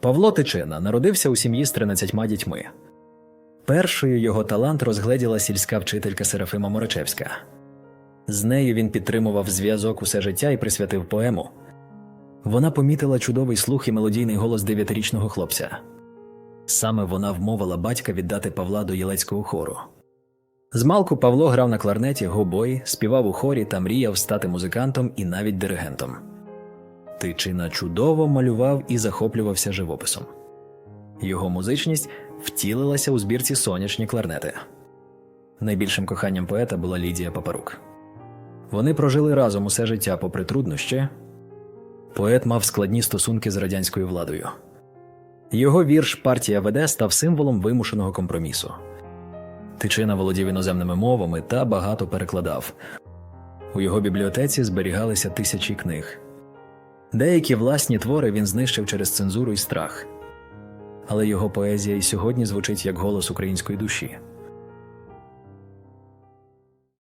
Павло Тичина народився у сім'ї з 13 дітьми. Першою його талант розгледіла сільська вчителька Серафима Морочевська. З нею він підтримував зв'язок усе життя і присвятив поему. Вона помітила чудовий слух і мелодійний голос дев'ятирічного хлопця. Саме вона вмовила батька віддати Павла до Єлецького хору. Змалку Павло грав на кларнеті, гобої, співав у хорі та мріяв стати музикантом і навіть диригентом. Тичина чудово малював і захоплювався живописом. Його музичність втілилася у збірці сонячні кларнети. Найбільшим коханням поета була Лідія Папарук. Вони прожили разом усе життя попри труднощі. Поет мав складні стосунки з радянською владою. Його вірш Партія веде став символом вимушеного компромісу. Тичина володів іноземними мовами та багато перекладав. У його бібліотеці зберігалися тисячі книг. Деякі власні твори він знищив через цензуру і страх. Але його поезія і сьогодні звучить як голос української душі.